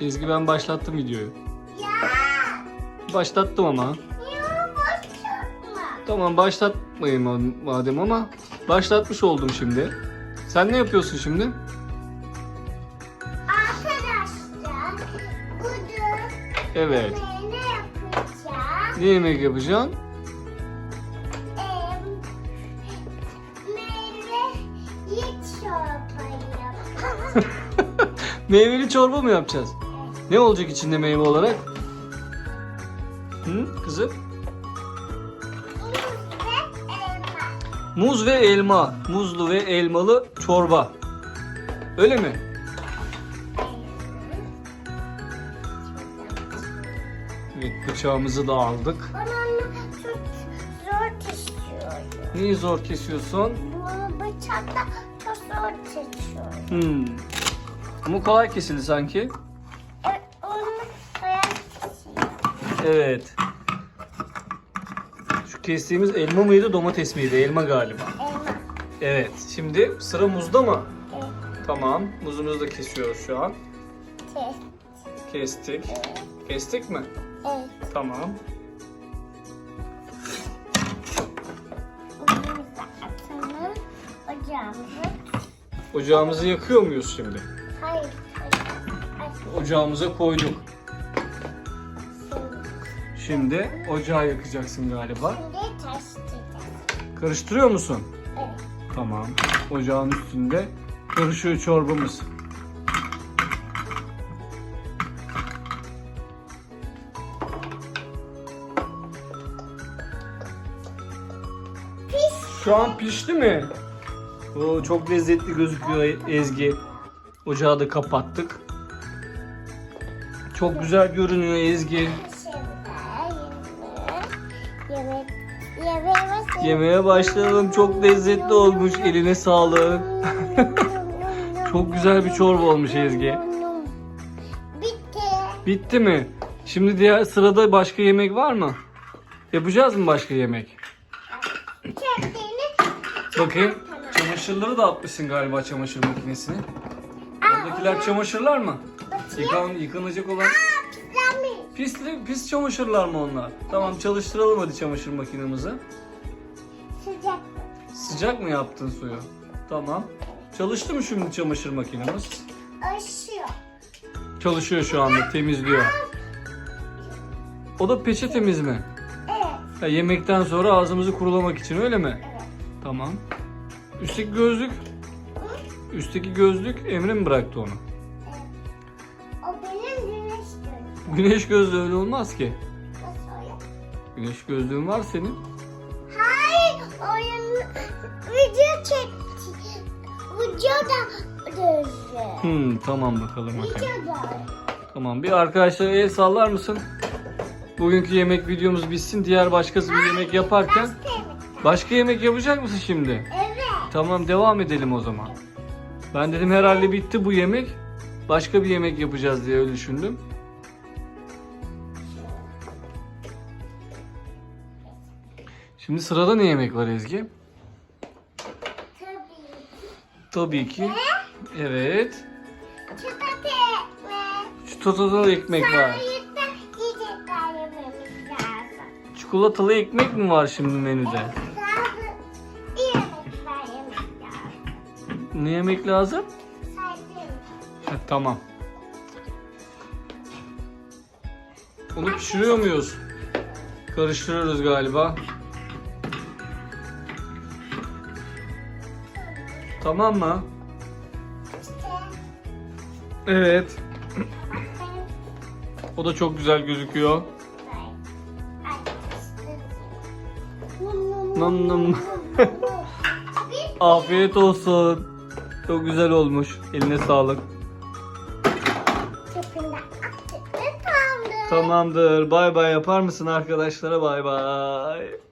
Ezgi ben başlattım videoyu. Ya. Başlattım ama. Ya başlatma. Tamam başlatmayayım ma- madem ama başlatmış oldum şimdi. Sen ne yapıyorsun şimdi? Arkadaşlar bugün Evet. ne yapacağım? Ne yemek yapacaksın? Em, meyve yiğit çorba yapacağım. Meyveli çorba mı yapacağız? Ne olacak içinde meyve olarak? Hı kızım? Muz ve elma. Muz ve elma. Muzlu ve elmalı çorba. Öyle mi? Evet bıçağımızı da aldık. Ben onu çok zor kesiyorum. Neyi zor kesiyorsun? Bunu bıçakla çok zor kesiyorum. Hmm. Ama kolay kesildi sanki. Evet. Şu kestiğimiz elma mıydı domates miydi? Elma galiba. Elma. Evet. Şimdi sıra muzda mı? Evet. Tamam. Muzumuzu da kesiyoruz şu an. Kes. Kestik. Kestik mi? Evet. Tamam. Ocağımızı. Ocağımızı yakıyor muyuz şimdi? Hayır. Ocağımıza koyduk. Şimdi, ocağı yakacaksın galiba. şimdi. Karıştırıyor musun? Evet. Tamam. Ocağın üstünde karışıyor çorbamız. Şu an pişti mi? Oo, çok lezzetli gözüküyor Ezgi. Ocağı da kapattık. Çok güzel görünüyor Ezgi. Yemek. Yemeğimiz. Yemeğe başlayalım. Çok lezzetli olmuş. Eline sağlık. Çok güzel bir çorba olmuş Ezgi. Bitti. Bitti mi? Şimdi diğer sırada başka yemek var mı? Yapacağız mı başka yemek? Bakayım. Çamaşırları da atmışsın galiba çamaşır makinesine. Oradakiler çamaşırlar mı? Yıkan, yıkanacak olan pislenmiş. Pis, pis çamaşırlar mı onlar? Tamam çalıştıralım hadi çamaşır makinemizi. Sıcak. Sıcak mı yaptın suyu? Tamam. Çalıştı mı şimdi çamaşır makinemiz? Aşıyor. Çalışıyor şu anda temizliyor. O da peçetemiz mi? Evet. Ha, yemekten sonra ağzımızı kurulamak için öyle mi? Evet. Tamam. Üstteki gözlük? Üstteki gözlük Emre mi bıraktı onu? Güneş gözlüğü öyle olmaz ki. Nasıl? Güneş gözlüğün var senin. Hayır. Oyun video çekti. Videoda gözü. Hmm, tamam bakalım bakalım. Videoda. Tamam bir arkadaşlara el sallar mısın? Bugünkü yemek videomuz bitsin. Diğer başkası bir yemek yaparken. Başka yemek yapacak mısın şimdi? Evet. Tamam devam edelim o zaman. Ben dedim herhalde bitti bu yemek. Başka bir yemek yapacağız diye öyle düşündüm. Şimdi sırada ne yemek var Ezgi? Tabii. Tabii ki. Evet. Çikolata ekmek. Şu tatalı ekmek var. Çikolatalı ekmek mi var şimdi menüde? Ne yemek lazım? Ha, tamam. Onu pişiriyor muyuz? Karıştırıyoruz galiba. Tamam mı? Evet. O da çok güzel gözüküyor. Nam nam. Afiyet olsun. Çok güzel olmuş. Eline sağlık. Tamamdır. Bay bay yapar mısın arkadaşlara? Bay bay.